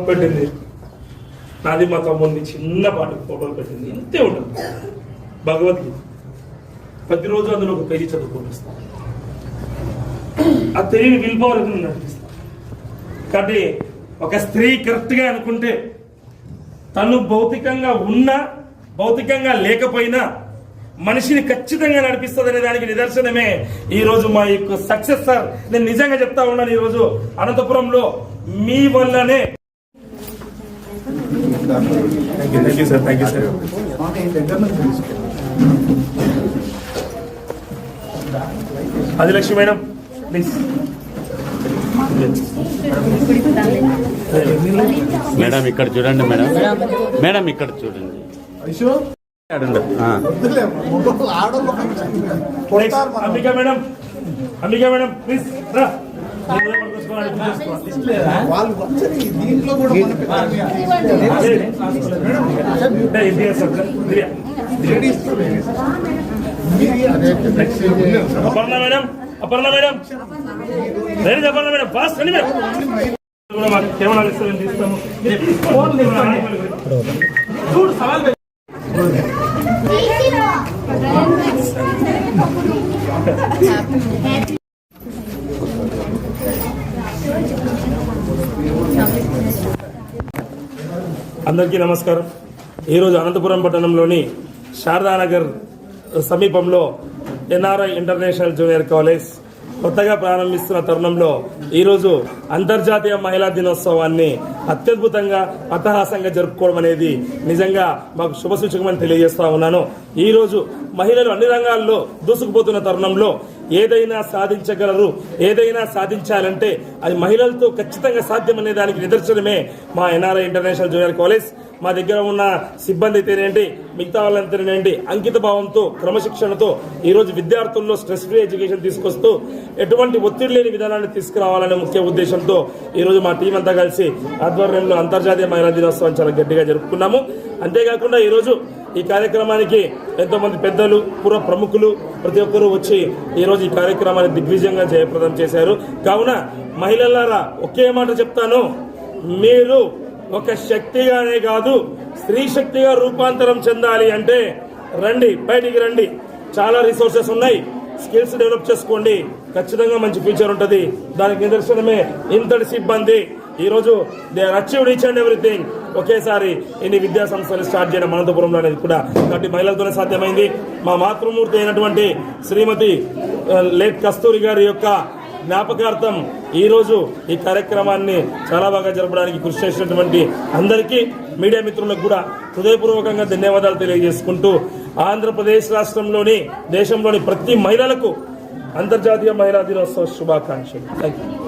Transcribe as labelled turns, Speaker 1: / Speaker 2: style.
Speaker 1: పెట్టింది నాది మా తమ్ముడిని చిన్నపాటి ఫోటోలు పెట్టింది. ఇంతే ఉండదు భగవద్గీత. ప్రతిరోజు అందులో ఒక పేజీ చదువుకోనిస్తాను ఆ తెలియని విల్ పవర్ ఎదురు నడిపిస్తాను కాబట్టి ఒక స్త్రీ కరెక్ట్గా అనుకుంటే తను భౌతికంగా ఉన్నా భౌతికంగా లేకపోయినా మనిషిని ఖచ్చితంగా నడిపిస్తుంది అనే దానికి నిదర్శనమే ఈ రోజు మా యొక్క సక్సెస్ సార్. నేను నిజంగా చెప్తా ఉన్నాను ఈ రోజు అనంతపురంలో మీ వల్లనే thank you sir thank you sir అది లక్ష్మి మేడం ప్లీజ్
Speaker 2: మేడం ఇక్కడ చూడండి మేడం. మేడం ఇక్కడ చూడండి.
Speaker 1: Ambika madam. Ambika madam please రా. నేను కూడా పట్టుకొచ్చుకోవాలి, పట్టుకొచ్చుకోవాలి.
Speaker 3: వాళ్ళు వచ్చి దీంట్లో కూడా మన
Speaker 1: అపర్ణ మేడం అపర్ణ మేడం లేదు అపర్ణ మేడం ఫాస్ట్ రండి మేడం కూడా తీస్తాము చూడు సవాల్ పెట్టు. అందరికీ నమస్కారం. ఈరోజు అనంతపురం పట్టణంలోని శారదానగర్ సమీపంలో ఎన్ఆర్ఐ ఇంటర్నేషనల్ జూనియర్ కాలేజ్ కొత్తగా ప్రారంభిస్తున్న తరుణంలో ఈరోజు అంతర్జాతీయ మహిళా దినోత్సవాన్ని అత్యద్భుతంగా అట్టహాసంగా జరుపుకోవడం అనేది నిజంగా మాకు శుభసూచకమని తెలియజేస్తా ఉన్నాను. ఈరోజు మహిళలు అన్ని రంగాల్లో దూసుకుపోతున్న తరుణంలో ఏదైనా సాధించగలరు ఏదైనా సాధించాలంటే అది మహిళలతో ఖచ్చితంగా సాధ్యం అనే దానికి నిదర్శనమే మా ఎన్ఆర్ఐ ఇంటర్నేషనల్ జూనియర్ కాలేజ్. మా దగ్గర ఉన్న సిబ్బంది అయితేనేంటి మిగతా వాళ్ళంతేనేంటి అంకిత భావంతో క్రమశిక్షణతో ఈరోజు విద్యార్థుల్లో స్ట్రెస్ ఫ్రీ ఎడ్యుకేషన్ తీసుకొస్తూ ఎటువంటి ఒత్తిడి లేని విధానాన్ని తీసుకురావాలనే ముఖ్య ఉద్దేశంతో ఈరోజు మా టీం అంతా కలిసి ఆధ్వర్యంలో అంతర్జాతీయ మహిళా దినోత్సవం చాలా గట్టిగా జరుపుకున్నాము. అంతేకాకుండా ఈరోజు ఈ కార్యక్రమానికి ఎంతోమంది పెద్దలు పూర్వ ప్రముఖులు ప్రతి ఒక్కరూ వచ్చి ఈరోజు ఈ కార్యక్రమాన్ని దిగ్విజయంగా జయప్రదం చేశారు. కావున మహిళలారా ఒకే మాట చెప్తాను. మీరు ఒక శక్తిగానే కాదు స్త్రీ శక్తిగా రూపాంతరం చెందాలి అంటే రండి బయటికి రండి. చాలా రిసోర్సెస్ ఉన్నాయి. స్కిల్స్ డెవలప్ చేసుకోండి. ఖచ్చితంగా మంచి ఫ్యూచర్ ఉంటుంది. దానికి నిదర్శనమే ఇంతటి సిబ్బంది. ఈరోజు they are achieved each and everything ఒకేసారి ఇన్ని విద్యా సంస్థలు స్టార్ట్ చేయడం అనంతపురంలో అనేది కూడా కాబట్టి మహిళలతోనే సాధ్యమైంది. మా మాతృమూర్తి అయినటువంటి శ్రీమతి లేట్ కస్తూరి గారి యొక్క జ్ఞాపకార్థం ఈరోజు ఈ కార్యక్రమాన్ని చాలా బాగా జరపడానికి కృషి చేసినటువంటి అందరికీ మీడియా మిత్రులకు కూడా హృదయపూర్వకంగా ధన్యవాదాలు తెలియజేసుకుంటూ ఆంధ్రప్రదేశ్ రాష్ట్రంలోని దేశంలోని ప్రతి మహిళలకు అంతర్జాతీయ మహిళా దినోత్సవ శుభాకాంక్షలు. Thank you